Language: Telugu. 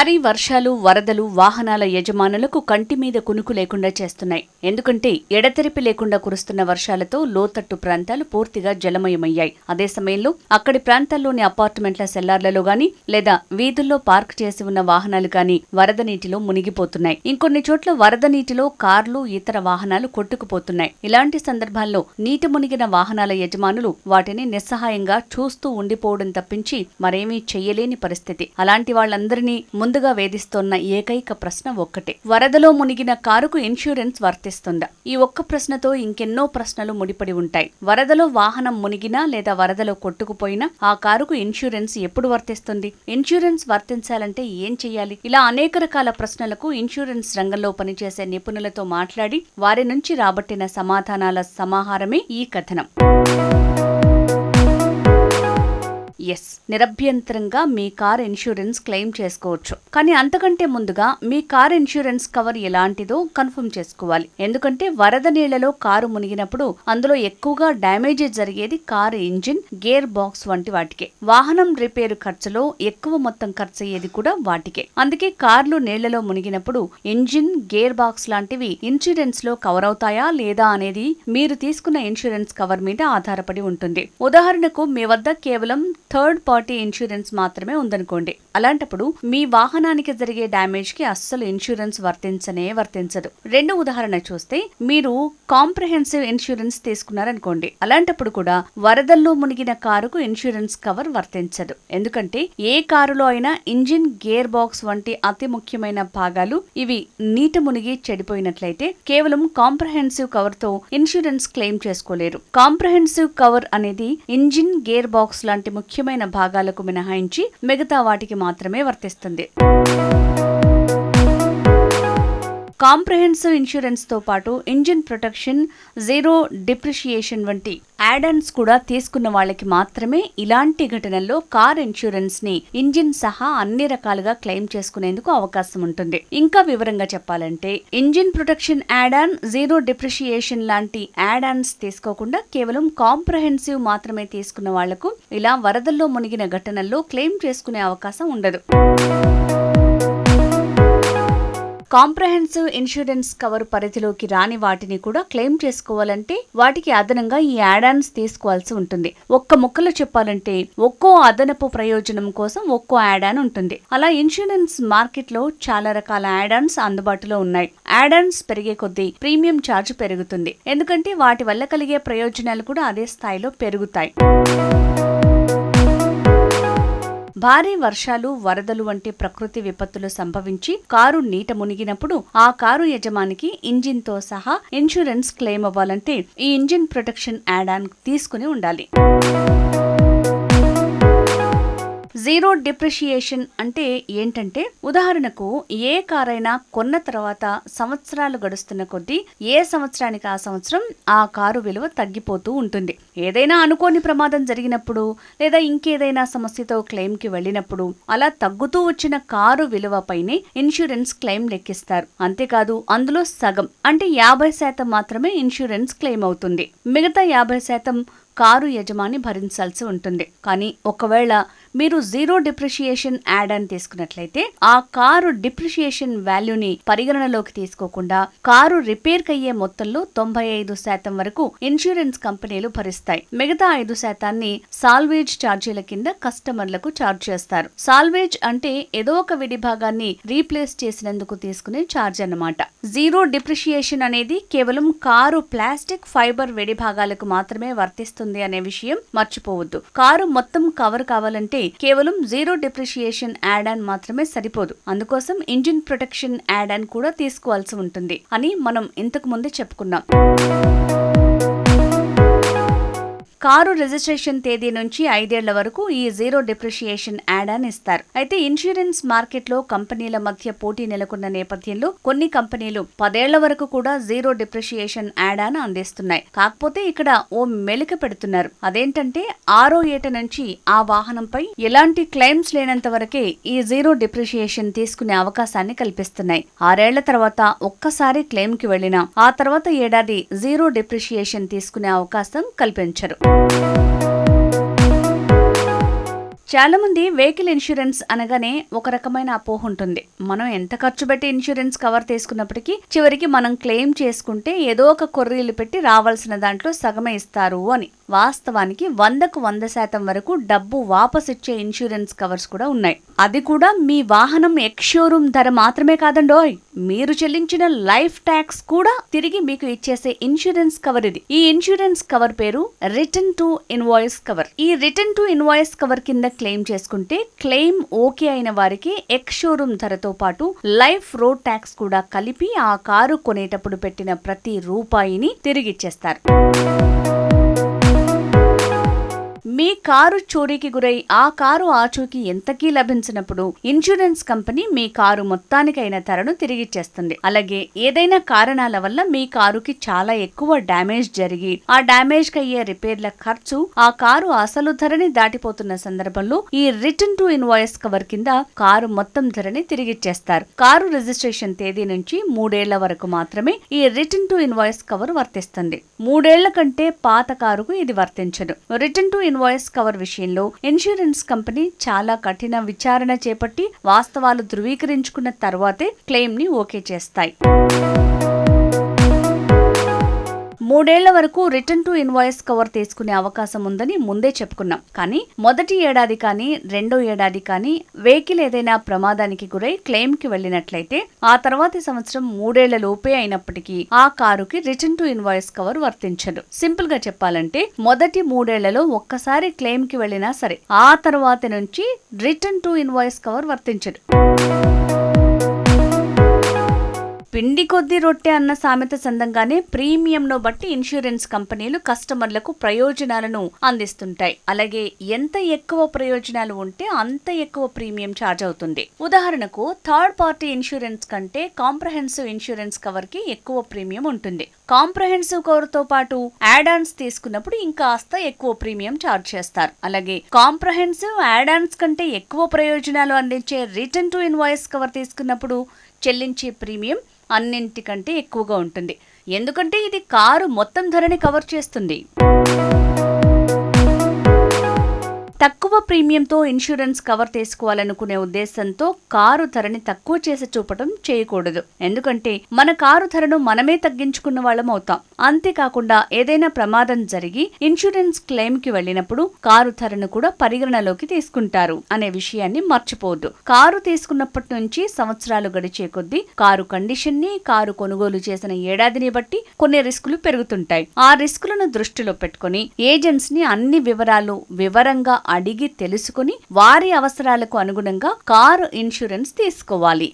భారీ వర్షాలు వరదలు వాహనాల యజమానులకు కంటి మీద కునుకు లేకుండా చేస్తున్నాయి. ఎందుకంటే ఎడతెరిపి లేకుండా కురుస్తున్న వర్షాలతో లోతట్టు ప్రాంతాలు పూర్తిగా జలమయమయ్యాయి. అదే సమయంలో అక్కడి ప్రాంతాల్లోని అపార్ట్మెంట్ల సెల్లార్లలో గాని లేదా వీధుల్లో పార్క్ చేసి ఉన్న వాహనాలు గాని వరద నీటిలో మునిగిపోతున్నాయి. ఇంకొన్ని చోట్ల వరద నీటిలో కార్లు ఇతర వాహనాలు కొట్టుకుపోతున్నాయి. ఇలాంటి సందర్భాల్లో నీటి మునిగిన వాహనాల యజమానులు వాటిని నిస్సహాయంగా చూస్తూ ఉండిపోవడం తప్పించి మరేమీ చెయ్యలేని పరిస్థితి. అలాంటి వాళ్ళందరినీ ముందుగా వేధిస్తోన్న ఏకైక ప్రశ్న ఒక్కటే. వరదలో మునిగిన కారుకు ఇన్సూరెన్స్ వర్తిస్తుందా? ఈ ఒక్క ప్రశ్నతో ఇంకెన్నో ప్రశ్నలు ముడిపడి ఉంటాయి. వరదలో వాహనం మునిగినా లేదా వరదలో కొట్టుకుపోయినా ఆ కారుకు ఇన్సూరెన్స్ ఎప్పుడు వర్తిస్తుంది? ఇన్సూరెన్స్ వర్తించాలంటే ఏం చేయాలి? ఇలా అనేక రకాల ప్రశ్నలకు ఇన్సూరెన్స్ రంగంలో పనిచేసే నిపుణులతో మాట్లాడి వారి నుంచి రాబట్టిన సమాధానాల సమాహారమే ఈ కథనం. ఎస్ నిరభ్యంతరంగా మీ కార్ ఇన్సూరెన్స్ క్లెయిమ్ చేసుకోవచ్చు. కానీ అంతకంటే ముందుగా మీ కార్ ఇన్సూరెన్స్ కవర్ ఎలాంటిదో కన్ఫర్మ్ చేసుకోవాలి. ఎందుకంటే వరద నీళ్ళలో కారు మునిగినప్పుడు అందులో ఎక్కువగా డ్యామేజ్ జరిగేది కారు ఇంజిన్ గేర్ బాక్స్ వంటి వాటికే. వాహనం రిపేరు ఖర్చులో ఎక్కువ మొత్తం ఖర్చు అయ్యేది కూడా వాటికే. అందుకే కార్లు నీళ్ళలో మునిగినప్పుడు ఇంజిన్ గేర్ బాక్స్ లాంటివి ఇన్సూరెన్స్లో కవర్ అవుతాయా లేదా అనేది మీరు తీసుకున్న ఇన్సూరెన్స్ కవర్ మీద ఆధారపడి ఉంటుంది. ఉదాహరణకు మీ వద్ద కేవలం థర్డ్ పార్టీ ఇన్సూరెన్స్ మాత్రమే ఉందనుకోండి. అలాంటప్పుడు మీ వాహనానికి జరిగే డ్యామేజ్కి అస్సలు ఇన్సూరెన్స్ వర్తించనే వర్తించదు. రెండు ఉదాహరణ చూస్తే మీరు కాంప్రహెన్సివ్ ఇన్సూరెన్స్ తీసుకున్నారనుకోండి. అలాంటప్పుడు కూడా వరదల్లో మునిగిన కారుకు ఇన్సూరెన్స్ కవర్ వర్తించదు. ఎందుకంటే ఏ కారులో అయినా ఇంజిన్ గేర్ బాక్స్ వంటి అతి ముఖ్యమైన భాగాలు ఇవి నీట మునిగి చెడిపోయినట్లయితే కేవలం కాంప్రహెన్సివ్ కవర్తో ఇన్సూరెన్స్ క్లెయిమ్ చేసుకోలేరు. కాంప్రహెన్సివ్ కవర్ అనేది ఇంజిన్ గేర్ బాక్స్ లాంటి ముఖ్యమైన భాగాలకు మినహాయించి మిగతా వాటికి మాత్రమే వర్తిస్తుంది. కాంప్రహెన్సివ్ ఇన్సూరెన్స్తో పాటు ఇంజిన్ ప్రొటెక్షన్ జీరో డిప్రిషియేషన్ వంటి యాడన్స్ కూడా తీసుకున్న వాళ్ళకి మాత్రమే ఇలాంటి ఘటనల్లో కార్ ఇన్సూరెన్స్ని ఇంజిన్ సహా అన్ని రకాలుగా క్లెయిమ్ చేసుకునేందుకు అవకాశం ఉంటుంది. ఇంకా వివరంగా చెప్పాలంటే engine protection add-on zero depreciation లాంటి యాడాన్స్ తీసుకోకుండా కేవలం కాంప్రహెన్సివ్ మాత్రమే తీసుకున్న వాళ్ళకు ఇలా వరదల్లో మునిగిన ఘటనల్లో క్లెయిమ్ చేసుకునే అవకాశం ఉండదు. కాంప్రహెన్సివ్ ఇన్సూరెన్స్ కవర్ పరిధిలోకి రాని వాటిని కూడా క్లెయిమ్ చేసుకోవాలంటే వాటికి అదనంగా ఈ యాడాన్స్ తీసుకోవాల్సి ఉంటుంది. ఒక్క ముక్కలో చెప్పాలంటే ఒక్కో అదనపు ప్రయోజనం కోసం ఒక్కో యాడాన్ ఉంటుంది. అలా ఇన్సూరెన్స్ మార్కెట్లో చాలా రకాల యాడాన్స్ అందుబాటులో ఉన్నాయి. యాడాన్స్ పెరిగే కొద్దీ ప్రీమియం ఛార్జ్ పెరుగుతుంది. ఎందుకంటే వాటి వల్ల కలిగే ప్రయోజనాలు కూడా అదే స్థాయిలో పెరుగుతాయి. భారీ వర్షాలు వరదలు వంటి ప్రకృతి విపత్తులు సంభవించి కారు నీట మునిగినప్పుడు ఆ కారు యజమానికి ఇంజిన్తో సహా ఇన్సూరెన్స్ క్లెయిమ్ అవ్వాలంటే ఈ ఇంజిన్ ప్రొటెక్షన్ యాడాన్ తీసుకుని ఉండాలి. జీరో డిప్రిషియేషన్ అంటే ఏంటంటే ఉదాహరణకు ఏ కారైనా కొన్న తర్వాత సంవత్సరాలు గడుస్తున్న కొద్దీ ఏ సంవత్సరానికి ఆ సంవత్సరం ఆ కారు విలువ తగ్గిపోతూ ఉంటుంది. ఏదైనా అనుకోని ప్రమాదం జరిగినప్పుడు లేదా ఇంకేదైనా సమస్యతో క్లెయిమ్కి వెళ్ళినప్పుడు అలా తగ్గుతూ వచ్చిన కారు విలువపైనే ఇన్సూరెన్స్ క్లెయిమ్ లెక్కిస్తారు. అంతేకాదు అందులో సగం అంటే యాభై శాతం మాత్రమే ఇన్సూరెన్స్ క్లెయిమ్ అవుతుంది. మిగతా యాభై శాతం కారు యజమాని భరించాల్సి ఉంటుంది. కానీ ఒకవేళ మీరు జీరో డిప్రిషియేషన్ యాడ్ అని తీసుకున్నట్లయితే ఆ కారు డిప్రిషియేషన్ వాల్యూని పరిగణనలోకి తీసుకోకుండా కారు రిపేర్ కయ్యే మొత్తంలో తొంభై ఐదు శాతం వరకు ఇన్సూరెన్స్ కంపెనీలు భరిస్తాయి. మిగతా ఐదు శాతాన్ని సాల్వేజ్ ఛార్జీల కింద కస్టమర్లకు ఛార్జ్ చేస్తారు. సాల్వేజ్ అంటే ఏదో ఒక విడి భాగాన్ని రీప్లేస్ చేసినందుకు తీసుకునే ఛార్జ్ అన్నమాట. జీరో డిప్రిషియేషన్ అనేది కేవలం కారు ప్లాస్టిక్ ఫైబర్ వెడి భాగాలకు మాత్రమే వర్తిస్తుంది అనే విషయం మర్చిపోవద్దు. కారు మొత్తం కవర్ కావాలంటే కేవలం జీరో డిప్రిషియేషన్ యాడ్ ఆన్ మాత్రమే సరిపోదు. అందుకోసం ఇంజిన్ ప్రొటెక్షన్ యాడ్ ఆన్ కూడా తీసుకోవాల్సి ఉంటుంది అని మనం ఇంతకు ముందే చెప్పుకున్నాం. కారు రిజిస్ట్రేషన్ తేదీ నుంచి ఐదేళ్ళ వరకు ఈ జీరో డిప్రిషియేషన్ యాడ్ అని ఇస్తారు. అయితే ఇన్సూరెన్స్ మార్కెట్లో కంపెనీల మధ్య పోటీ నెలకొన్న నేపథ్యంలో కొన్ని కంపెనీలు పదేళ్ళ వరకు కూడా జీరో డిప్రిషియేషన్ యాడ్ అని అందిస్తున్నాయి. కాకపోతే ఇక్కడ ఓ మెలిక పెడుతున్నారు. అదేంటంటే ఆరో ఏట నుంచి ఆ వాహనంపై ఎలాంటి క్లెయిమ్స్ లేనంత వరకే ఈ జీరో డిప్రిషియేషన్ తీసుకునే అవకాశాన్ని కల్పిస్తున్నాయి. ఆరేళ్ళ తర్వాత ఒక్కసారి క్లెయిమ్కి వెళ్ళినా ఆ తర్వాత ఏడాది జీరో డిప్రిషియేషన్ తీసుకునే అవకాశం కల్పించరు. చాలామంది వెహికల్ ఇన్సూరెన్స్ అనగానే ఒక రకమైన అపోహ ఉంటుంది. మనం ఎంత ఖర్చు పెట్టి ఇన్సూరెన్స్ కవర్ తీసుకున్నప్పటికీ చివరికి మనం క్లెయిమ్ చేసుకుంటే ఏదో ఒక కొర్రీలు పెట్టి రావాల్సిన దాంట్లో సగమే ఇస్తారు అని. వాస్తవానికి వందకు వంద శాతం వరకు డబ్బు వాపస్ ఇచ్చే ఇన్సూరెన్స్ కవర్స్ కూడా ఉన్నాయి. అది కూడా మీ వాహనం ఎక్స్షోరూమ్ ధర మాత్రమే కాదండోయ్ మీరు చెల్లించిన లైఫ్ ట్యాక్స్ కూడా తిరిగి మీకు ఇచ్చేసే ఇన్సూరెన్స్ కవర్ ఇది. ఈ ఇన్సూరెన్స్ కవర్ పేరు రిటర్న్ టు ఇన్వాయిస్ కవర్. ఈ రిటర్న్ టు ఇన్వాయిస్ కవర్ కింద క్లెయిమ్ చేసుకుంటే క్లెయిమ్ ఓకే అయిన వారికి ఎక్స్ షోరూమ్ ధరతో పాటు లైఫ్ రోడ్ ట్యాక్స్ కూడా కలిపి ఆ కారు కొనేటప్పుడు పెట్టిన ప్రతి రూపాయిని తిరిగిచ్చేస్తారు మీ కారు చోరీకి గురై ఆ కారు ఆచూకీ ఎంతకీ లభించినప్పుడు ఇన్సూరెన్స్ కంపెనీ మీ కారు మొత్తానికైన ధరను తిరిగిచ్చేస్తుంది అలాగే ఏదైనా కారణాల వల్ల మీ కారుకి చాలా ఎక్కువ డ్యామేజ్ జరిగి ఆ డ్యామేజ్కి అయ్యే రిపేర్ల ఖర్చు ఆ కారు అసలు ధరని దాటిపోతున్న సందర్భంలో ఈ రిటర్న్ టు ఇన్వాయిస్ కవర్ కింద కారు మొత్తం ధరని తిరిగిచ్చేస్తారు కారు రిజిస్ట్రేషన్ తేదీ నుంచి మూడేళ్ళ వరకు మాత్రమే ఈ రిటర్న్ టు ఇన్వాయిస్ కవర్ వర్తిస్తుంది. మూడేళ్ళ కంటే పాత కారుకు ఇది వర్తించదు. రిటర్న్ టు ఇన్వాయిస్ కవర్ విషయంలో ఇన్సూరెన్స్ కంపెనీ చాలా కఠిన విచారణ చేపట్టి వాస్తవాలు ధృవీకరించుకున్న తర్వాతే క్లెయిమ్ని ఓకే చేస్తాయి. మూడేళ్ళ వరకు రిటర్న్ టు ఇన్వాయిస్ కవర్ తీసుకునే అవకాశం ఉందని ముందే చెప్పుకున్నాం. కానీ మొదటి ఏడాది కానీ రెండో ఏడాది కానీ వెహికల్ ఏదైనా ప్రమాదానికి గురై క్లెయిమ్కి వెళ్ళినట్లయితే ఆ తర్వాతి సంవత్సరం మూడేళ్ళ లోపే అయినప్పటికీ ఆ కారుకి రిటర్న్ టు ఇన్వాయిస్ కవర్ వర్తించదు. సింపుల్గా చెప్పాలంటే మొదటి మూడేళ్ళలో ఒక్కసారి క్లెయిమ్కి వెళ్ళినా సరే ఆ తర్వాతి నుంచి రిటర్న్ టు ఇన్వాయిస్ కవర్ వర్తించదు. పిండి కొద్ది రొట్టె అన్న సామెత సందంగానే ప్రీమియంను బట్టి ఇన్సూరెన్స్ కంపెనీలు కస్టమర్లకు ప్రయోజనాలను అందిస్తుంటాయి. అలాగే ఎంత ఎక్కువ ప్రయోజనాలు ఉంటే అంత ఎక్కువ ప్రీమియం ఛార్జ్ అవుతుంది. ఉదాహరణకు థర్డ్ పార్టీ ఇన్సూరెన్స్ కంటే కాంప్రహెన్సివ్ ఇన్సూరెన్స్ కవర్కి ఎక్కువ ప్రీమియం ఉంటుంది. కాంప్రహెన్సివ్ కవర్తో పాటు యాడాన్స్ తీసుకున్నప్పుడు ఇంకాస్త ఎక్కువ ప్రీమియం ఛార్జ్ చేస్తారు. అలాగే కాంప్రహెన్సివ్ యాడాన్స్ కంటే ఎక్కువ ప్రయోజనాలు అందించే రిటర్న్ టు ఇన్వాయిస్ కవర్ తీసుకున్నప్పుడు చెల్లించే ప్రీమియం అన్నింటికంటే ఎక్కువగా ఉంటుంది. ఎందుకంటే ఇది కారు మొత్తం ధరని కవర్ చేస్తుంది. తక్కువ ప్రీమియంతో ఇన్సూరెన్స్ కవర్ తీసుకోవాలనుకునే ఉద్దేశంతో కారు ధరని తక్కువ చేసి చూపటం చేయకూడదు. ఎందుకంటే మన కారు ధరను మనమే తగ్గించుకున్న వాళ్ళం అవుతాం. అంతేకాకుండా ఏదైనా ప్రమాదం జరిగి ఇన్సూరెన్స్ క్లెయిమ్కి వెళ్ళినప్పుడు కారు ధరను కూడా పరిగణలోకి తీసుకుంటారు అనే విషయాన్ని మర్చిపోవద్దు. కారు తీసుకున్నప్పటి నుంచి సంవత్సరాలు గడిచే కొద్దీ కారు కండిషన్ని కారు కొనుగోలు చేసిన ఏడాదిని బట్టి కొన్ని రిస్కులు పెరుగుతుంటాయి. ఆ రిస్కులను దృష్టిలో పెట్టుకుని ఏజెంట్స్ని అన్ని వివరాలు వివరంగా అడిగి తెలుసుకుని వారి అవసరాలకు అనుగుణంగా కారు ఇన్సూరెన్స్ తీసుకోవాలి.